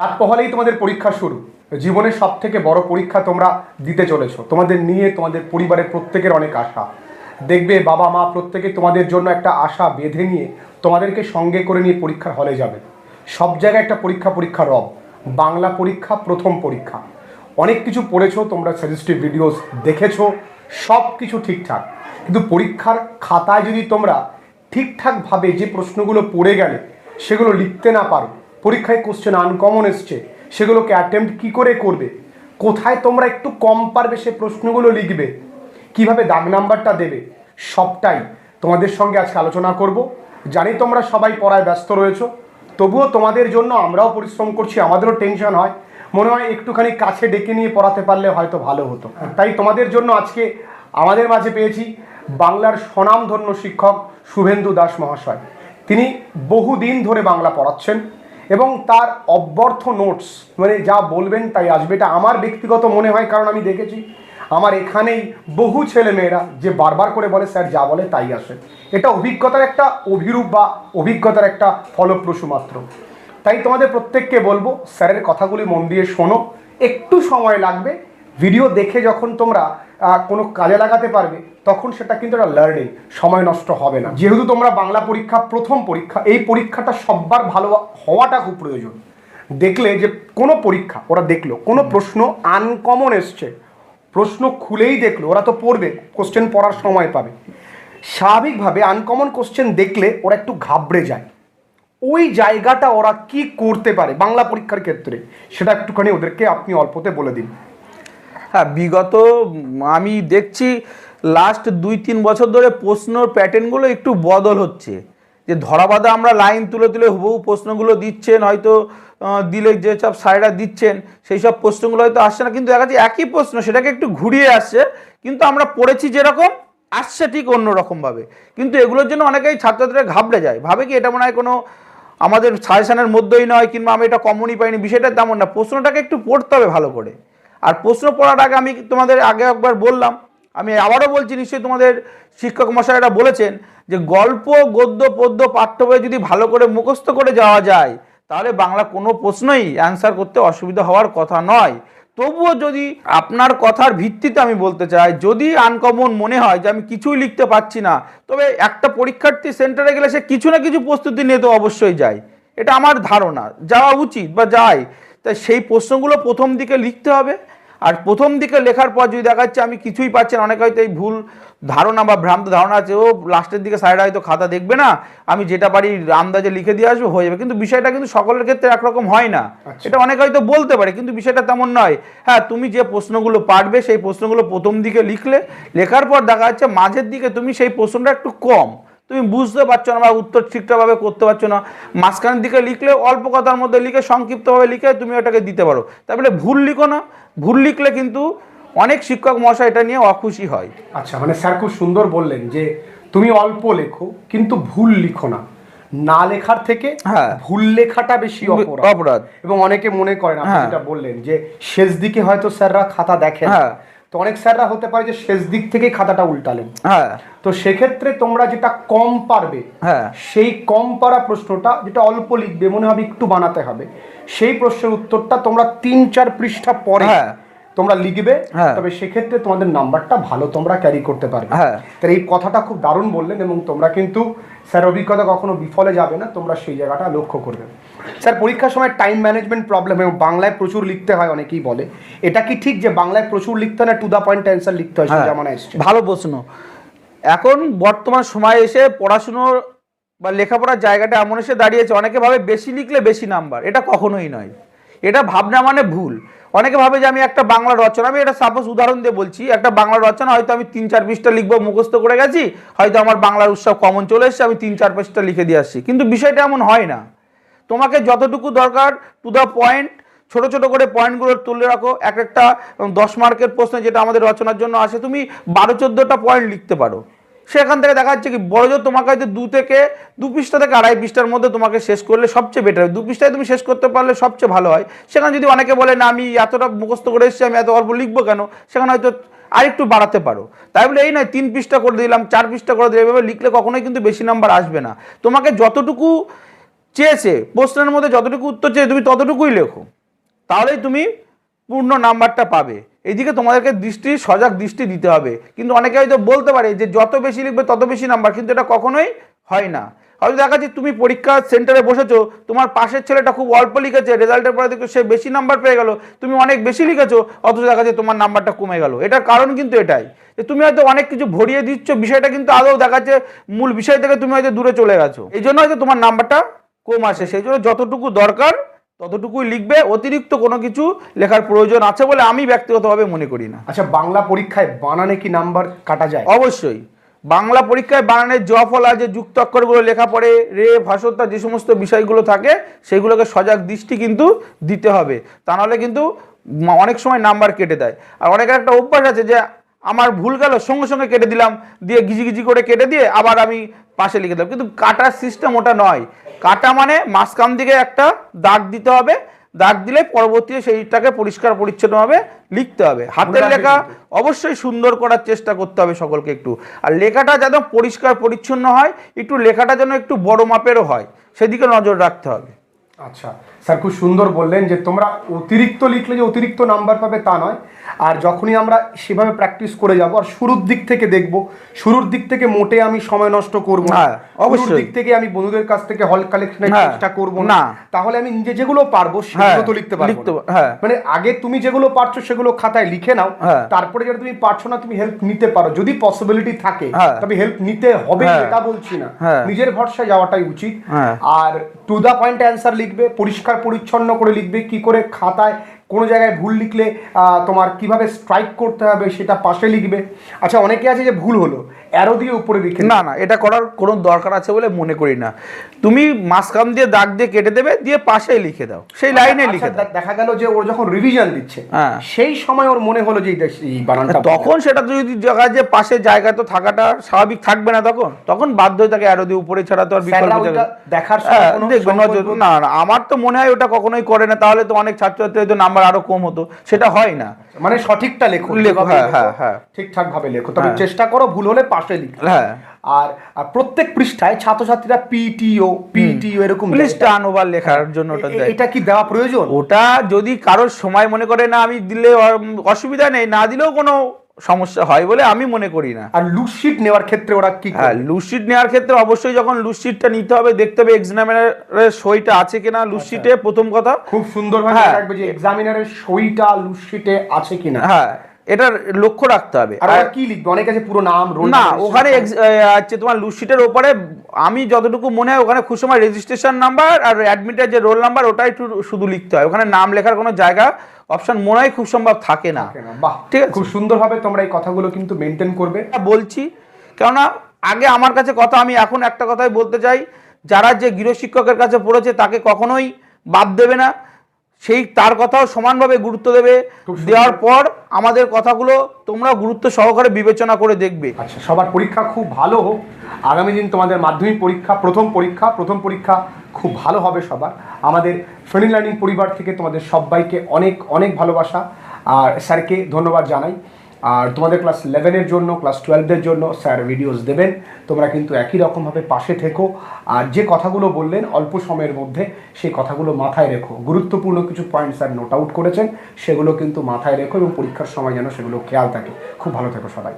রাত পহলেই তোমাদের পরীক্ষা শুরু। জীবনের সব থেকে বড় পরীক্ষা তোমরা দিতে চলেছো। তোমাদের নিয়ে তোমাদের পরিবারের প্রত্যেকের অনেক আশা। দেখবে বাবা মা প্রত্যেকে তোমাদের জন্য একটা আশা বেঁধে নিয়ে তোমাদেরকে সঙ্গে করে নিয়ে পরীক্ষার হলে যাবে। সব জায়গায় একটা পরীক্ষা পরীক্ষা রব। বাংলা পরীক্ষা প্রথম পরীক্ষা। অনেক কিছু পড়েছো, তোমরা সাজেস্টিভ ভিডিওস দেখেছ, সব কিছু ঠিকঠাক। কিন্তু পরীক্ষার খাতায় যদি তোমরা ঠিকঠাকভাবে যে প্রশ্নগুলো পড়ে গেলে, সেগুলো লিখতে না পারো পরীক্ষায় কোশ্চেন আনকমন এসছে। সেগুলোকে অ্যাটেম্প্ট কি করে করবে? কোথায় তোমরা একটু কম পারবে সে প্রশ্নগুলো লিখবে? কীভাবে দাগ নাম্বারটা দেবে? সবটাই তোমাদের সঙ্গে আজকে আলোচনা করব। জানি তোমরা সবাই পড়ায় ব্যস্ত রয়েছো। তবুও তোমাদের জন্য আমরাও পরিশ্রম করছি, আমাদেরও টেনশন হয়। মনে হয় একটুখানি কাছে ডেকে নিয়ে পড়াতে পারলে হয়তো ভালো হতো। তাই তোমাদের জন্য আজকে আমাদের মাঝে পেয়েছি বাংলার স্বনামধন্য শিক্ষক শুভেন্দু দাস মহাশয়। তিনি বহুদিন ধরে বাংলা পড়াচ্ছেন। এবং তার অব্যর্থ নোটস মানে যা বলবেন তাই আসবে। এটা আমার ব্যক্তিগত মনে হয়, কারণ আমি দেখেছি আমার এখানেই বহু ছেলেমেয়েরা যে বারবার করে বলে, স্যার, যা বলে তাই আসে। এটা অভিজ্ঞতার একটা অভিরূপ বা অভিজ্ঞতার একটা ফলপ্রসূ মাত্র। তাই তোমাদের প্রত্যেককে বলব, স্যারের কথাগুলি মন দিয়ে শোনো। একটু সময় লাগবে ভিডিও দেখে যখন তোমরা কোনো কাজে লাগাতে পারবে তখন সেটা কিন্তু একটা লার্নিং সময় নষ্ট হবে না। যেহেতু তোমরা বাংলা পরীক্ষা প্রথম পরীক্ষা এই পরীক্ষাটা সব্বার ভালো হওয়াটা খুব প্রয়োজন। দেখলে যে কোনো পরীক্ষা ওরা দেখল কোনো প্রশ্ন আনকমন এসছে প্রশ্ন খুলেই দেখল ওরা তো পড়বে কোশ্চেন পড়ার সময় পাবে। স্বাভাবিকভাবে আনকমন কোশ্চেন দেখলে ওরা একটু ঘাবড়ে যায়। ওই জায়গাটা ওরা কি করতে পারে বাংলা পরীক্ষার ক্ষেত্রে সেটা একটুখানি ওদেরকে আপনি অল্পতে বলে দিন। হ্যাঁ বিগত, আমি দেখছি লাস্ট দুই, তিন বছর ধরে প্রশ্নর প্যাটার্নগুলো একটু বদল হচ্ছে। যে ধরাবাধা আমরা লাইন তুলে তুলে হুবহু প্রশ্নগুলো দিচ্ছেন, হয়তো দিলে যে সব সাইডা দিচ্ছেন, সেই সব প্রশ্নগুলো হয়তো আসছে না, কিন্তু দেখা একই প্রশ্ন, সেটাকে একটু ঘুরিয়ে আসছে, কিন্তু আমরা পড়েছি যেরকম, আসছে ঠিক অন্যরকমভাবে। কিন্তু এগুলোর জন্য অনেকেই ছাত্রছাত্রীরা ঘাবড়ে যায়। ভাবে কি এটা মনে হয় কোনো আমাদের সাজেশনের মধ্যেই নয়, কিংবা আমি এটা কমনই পাইনি, বিষয়টা তেমন না। প্রশ্নটাকে একটু পড়তে হবে ভালো করে। আর প্রশ্ন পড়ার আগে আমি তোমাদের আগে একবার বললাম, আমি আবারও বলছি, নিশ্চয়ই তোমাদের শিক্ষক মশাইরা বলেছেন যে গল্প, গদ্য, পদ্য, পাঠ্য বই যদি ভালো করে মুখস্থ করে যাওয়া যায়, তাহলে বাংলা কোনো প্রশ্নই অ্যান্সার করতে অসুবিধা হওয়ার কথা নয়। তবুও যদি আপনার কথার ভিত্তিতে আমি বলতে চাই, যদি আনকমন মনে হয় যে আমি কিছুই লিখতে পারছি না, তবে একটা পরীক্ষার্থী সেন্টারে গেলে সে কিছু না কিছু প্রস্তুতি নিয়ে তো অবশ্যই যায়। এটা আমার ধারণা, যাওয়া উচিত বা যায়। তাই সেই প্রশ্নগুলো প্রথম দিকে লিখতে হবে। আর প্রথম দিকে লেখার পর যদি দেখা যাচ্ছে আমি কিছুই পাচ্ছি না। অনেকে হয়তো এই ভুল ধারণা বা ভ্রান্ত ধারণা আছে ও লাস্টের দিকে সাইডে হয়তো খাতা দেখবে না আমি যেটা পারি আন্দাজে লিখে দিয়ে আসব হয়ে যাবে। কিন্তু বিষয়টা কিন্তু সকলের ক্ষেত্রে একরকম হয় না। এটা অনেকে হয়তো বলতে পারে কিন্তু বিষয়টা তেমন নয়। হ্যাঁ তুমি যে প্রশ্নগুলো পারবে সেই প্রশ্নগুলো প্রথম দিকে লিখলে লেখার পর দেখা যাচ্ছে মাঝের দিকে তুমি সেই প্রশ্নটা একটু কম। তুমি বুঝতে পারছ না বা উত্তর ঠিকঠাকভাবে করতে পারছ না মাঝখানের দিকে লিখলে অল্প কথার মধ্যে লিখে সংক্ষিপ্তভাবে লিখে তুমি ওটাকে দিতে পারো তারপরে ভুল লিখো না ভুল লিখলে কিন্তু অনেক শিক্ষক মশাই এটা নিয়ে অখুশি হয় আচ্ছা মানে স্যার খুব সুন্দর বললেন যে তুমি অল্প লেখো কিন্তু ভুল লিখো না না লেখার থেকে হ্যাঁ। ভুল লেখাটা বেশি অপরাধ অপরাধ। এবং অনেকে মনে করেন আপনি হ্যাঁ। যেটা বললেন যে শেষ দিকে হয়তো স্যাররা খাতা দেখেন হ্যাঁ। তো অনেক স্যাররা হতে পারে যে শেষ দিক থেকে খাতাটা উল্টালেন। হ্যাঁ। তো সেক্ষেত্রে তোমরা যেটা কম পারবে হ্যাঁ। সেই কম পারা প্রশ্নটা যেটা অল্প লিখবে মনে হবে একটু বানাতে হবে সেই প্রশ্নের উত্তরটা তোমরা তিন চার পৃষ্ঠা পরে হ্যাঁ। তোমরা লিখবে হ্যাঁ। তবে সেক্ষেত্রে তোমাদের নাম্বারটা ভালো তোমরা ক্যারি করতে পারবে। হ্যাঁ। তাহলে এই কথাটা খুব দারুণ বললেন এবং তোমরা কিন্তু স্যার অভিজ্ঞতা কখনো বিফলে যাবে না তোমরা সেই জায়গাটা লক্ষ্য করবে। স্যার পরীক্ষার সময় টাইম ম্যানেজমেন্ট প্রবলেম এবং বাংলায় প্রচুর লিখতে হয় অনেকেই বলে। এটা কি ঠিক যে বাংলায় প্রচুর লিখতে না টু দ্য পয়েন্ট অ্যান্সার লিখতে হয় সেই হ্যাঁ, ভালো প্রশ্ন। এখন বর্তমান সময় এসে পড়াশুনোর বা লেখাপড়ার জায়গাটা এমন এসে দাঁড়িয়েছে অনেকে ভাবে বেশি লিখলে বেশি নাম্বার এটা কখনোই নয়। এটা ভাবনা মানে ভুল। অনেকে ভাবে যে আমি একটা বাংলা রচনা, আমি এটা সাপোজ উদাহরণ দিয়ে বলছি, একটা বাংলা রচনা হয়তো আমি তিন চার পৃষ্ঠা লিখব, মুখস্থ করে গেছি, হয়তো আমার বাংলার উৎসব কমন চলে এসেছে, আমি তিন চার পৃষ্ঠা লিখে দিয়ে আসছি। কিন্তু বিষয়টা এমন হয় না। তোমাকে যতটুকু দরকার টু দ্য পয়েন্ট ছোট ছোট করে পয়েন্টগুলো তুলে রাখো, এক একটা দশ মার্কের প্রশ্ন যেটা আমাদের রচনার জন্য আসে, তুমি বারো চোদ্দোটা পয়েন্ট লিখতে পারো। সেখান থেকে দেখা যাচ্ছে কি, বড় জোর তোমাকে হয়তো দু থেকে, দু পৃষ্ঠা থেকে আড়াই পৃষ্ঠার মধ্যে তোমাকে শেষ করলে সবচেয়ে বেটার হয়। দু পৃষ্ঠায় তুমি শেষ করতে পারলে সবচেয়ে ভালো হয়। সেখানে যদি অনেকে বলে, না, আমি এতটা মুখস্থ করে এসেছি, আমি এত অল্প লিখব কেন? সেখানে হয়তো আরেকটু বাড়াতে পারো। তাই বলে, এই নয়, তিন পৃষ্ঠা করে দিলাম, চার পৃষ্ঠা করে দিলাম। এভাবে লিখলে কখনোই কিন্তু বেশি নাম্বার আসবে না। তোমাকে যতটুকু চেয়েছে, প্রশ্নের মধ্যে যতটুকু উত্তর চেয়ে তুমি ততটুকুই লেখো। তাহলেই তুমি পূর্ণ নাম্বারটা পাবে। এইদিকে তোমাদেরকে দৃষ্টি, সজাগ দৃষ্টি দিতে হবে। কিন্তু অনেকে হয়তো বলতে পারে যে যত বেশি লিখবে তত বেশি নাম্বার, কিন্তু এটা কখনোই হয় না। হয়তো দেখা যাচ্ছে তুমি পরীক্ষা সেন্টারে বসেছো, তোমার পাশের ছেলেটা খুব অল্প লিখেছে, রেজাল্টের পরে দেখো সে বেশি নাম্বার পেয়ে গেল, তুমি অনেক বেশি লিখেছো, অথচ দেখা যাচ্ছে তোমার নাম্বারটা কমে গেল। এটার কারণ কিন্তু এটাই। যে তুমি হয়তো অনেক কিছু ভরিয়ে দিচ্ছ, বিষয়টা কিন্তু আদৌ দেখাচ্ছে মূল বিষয় থেকে তুমি হয়তো দূরে চলে গেছো। এই জন্য হয়তো তোমার নাম্বারটা কম আসে। সেই জন্য যতটুকু দরকার ততটুকুই লিখবে অতিরিক্ত কোনো কিছু লেখার প্রয়োজন আছে বলে আমি ব্যক্তিগতভাবে মনে করি না। আচ্ছা বাংলা পরীক্ষায় বানানে কি নাম্বার কাটা যায়? অবশ্যই। বাংলা পরীক্ষায় বানানের জ ফলা যে যুক্ত অক্ষরগুলো লেখা পড়ে রে ভাষতা যে সমস্ত বিষয়গুলো থাকে সেগুলোকে সজাগ দৃষ্টি কিন্তু দিতে হবে। তা নাহলে কিন্তু অনেক সময় নাম্বার কেটে দেয়। আর অনেকের একটা অভ্যাস আছে যে আমার ভুল গেল সঙ্গে সঙ্গে কেটে দিলাম দিয়ে গিজি গিজি করে কেটে দিয়ে আবার আমি পাশে লিখে দিলাম। কিন্তু কাটার সিস্টেম ওটা নয়। কাটা মানে মাঝখান দিকে একটা দাগ দিতে হবে। দাগ দিলে পরবর্তীতে সেইটাকে পরিষ্কার পরিচ্ছন্ন পরিচ্ছন্নভাবে লিখতে হবে। হাতের লেখা অবশ্যই সুন্দর করার চেষ্টা করতে হবে সকলকে একটু। আর লেখাটা যেন পরিষ্কার পরিচ্ছন্ন হয় একটু লেখাটা যেন একটু বড় মাপেরও হয় সেদিকে নজর রাখতে হবে। আচ্ছা স্যার খুব সুন্দর বললেন যে তোমরা অতিরিক্ত লিখলে যে অতিরিক্ত নাম্বার পাবে তা নয় আর যখনই আমরা সেভাবে প্র্যাকটিস করে যাব আর শুরুর দিক থেকে দেখব শুরুর দিক থেকে মোটে আমি সময় নষ্ট করব না হ্যাঁ, অবশ্যই। দিক থেকে আমি বন্ধুদের কাছ থেকে হল কালেকশনের হ্যাঁ, চেষ্টা করব না। তাহলে আমি নিজে যেগুলো পারব সেগুলো তো লিখতে পারব হ্যাঁ। মানে আগে তুমি যেগুলো পারছ সেগুলো খাতায় লিখে নাও হ্যাঁ। তারপরে যেটা তুমি পারছ না তুমি হেল্প নিতে পারো যদি পসিবিলিটি থাকে হ্যাঁ। তবে হেল্প নিতে হবে হ্যাঁ। এটা বলছি না হ্যাঁ। নিজের ভরসায় যাওয়াটাই উচিত হ্যাঁ। আর টু দা পয়েন্ট অ্যান্সার লিখবে, পরিষ্কার পরিচ্ছন্ন করে লিখবে, কি করে খাতায় কোনো জায়গায় ভুল লিখলে তোমার কীভাবে স্ট্রাইক করতে হবে সেটা পাশে লিখবে। আচ্ছা অনেকে আছে যে ভুল হলো। অ্যারো দিয়ে উপরে লিখে না না এটা করার কোনো দরকার আছে বলে মনে করি না তুমি মাঝখান দিয়ে দাগ দিয়ে কেটে দেবে দিয়ে পাশে লিখে দাও সেই লাইনে আচ্ছা, লিখে দাও দেখা গেল যে ওর যখন রিভিশন দিচ্ছে হ্যাঁ। সেই সময় ওর মনে হলো যে এই বানানটা তখন সেটা যদি জায়গা যে পাশে জায়গা তো থাকাটা স্বাভাবিক থাকবে না তখন তখন বাধ্য হয়ে থাকে আরও দিয়ে উপরে ছাড়া তো আর বিকল্প। দেখার হ্যাঁ, না না আমার তো মনে হয় ওটা কখনোই করে না তাহলে তো অনেক ছাত্রছাত্রী হয়তো নাম্বার আরও কম হতো সেটা হয় না মানে সঠিকটা লেখো লেখো, হ্যাঁ, হ্যাঁ, হ্যাঁ। ঠিকঠাক ভাবে লেখো তবে হ্যাঁ। চেষ্টা করো ভুল হলে পাশে লিখো হ্যাঁ। আর আর প্রত্যেক পৃষ্ঠায় ছাত্রছাত্রীরা পিটিও পিটিও এরকম টার্ন ওভার লেখার জন্য ওটা দেয়। এটা কি দেওয়া প্রয়োজন? ওটা যদি কারোর সময় মনে করে না আমি দিলে অসুবিধা নেই না দিলেও কোনো সমস্যা হয় বলে আমি মনে করি না। আর লুসিট নেওয়ার ক্ষেত্রে ওরা কি হ্যাঁ? লুসিট নেওয়ার ক্ষেত্রে অবশ্যই যখন লুসিটটা নিতে হবে দেখতে হবে এক্সামিনারের সইটা আছে কিনা লুসিটে প্রথম কথা। খুব সুন্দর হ্যাঁ। যে এক্সামিনারের সইটা লুসিটে আছে কিনা। হ্যাঁ। এটার লক্ষ্য রাখতে হবে। আর কি লিখবে? অনেক আছে পুরো নাম রোল না ওখানে হচ্ছে তোমার লুসিটের ওপরে। আমি যতটুকু মনে হয় ওখানে খুব সময় রেজিস্ট্রেশন নাম্বার আর অ্যাডমিটের যে রোল নাম্বার ওটাই একটু শুধু লিখতে হয়। ওখানে নাম লেখার কোনো জায়গা অপশন মনে হয় খুব সম্ভব থাকে না। ঠিক আছে। খুব সুন্দরভাবে তোমরা এই কথাগুলো কিন্তু মেনটেন করবে। বলছি কেননা আগে আমার কাছে কথা আমি এখন একটা কথাই বলতে চাই যারা যে গৃহশিক্ষকের কাছে পড়েছে তাকে কখনোই বাদ দেবে না। সেই তার কথাও সমানভাবে গুরুত্ব দেবে। দেওয়ার পর আমাদের কথাগুলো তোমরা গুরুত্ব সহকারে বিবেচনা করে দেখবে। আচ্ছা সবার পরীক্ষা খুব ভালো হোক। আগামী দিন তোমাদের মাধ্যমিক পরীক্ষা প্রথম পরীক্ষা প্রথম পরীক্ষা খুব ভালো হবে সবার। আমাদের ফ্রেন্ড লার্নিং পরিবার থেকে তোমাদের সবাইকে অনেক অনেক ভালোবাসা। আর স্যারকে ধন্যবাদ জানাই। আর তোমাদের ক্লাস ইলেভেনের জন্য ক্লাস টুয়েলভের জন্য স্যার ভিডিওস দেবেন। তোমরা কিন্তু একই রকমভাবে পাশে থেকো। আর যে কথাগুলো বললেন, অল্প সময়ের মধ্যে সেই কথাগুলো মাথায় রেখো। গুরুত্বপূর্ণ কিছু পয়েন্ট স্যার নোট আউট করেছেন, সেগুলো কিন্তু মাথায় রেখো এবং পরীক্ষার সময় যেন সেগুলো খেয়াল থাকে। খুব ভালো থেকো সবাই।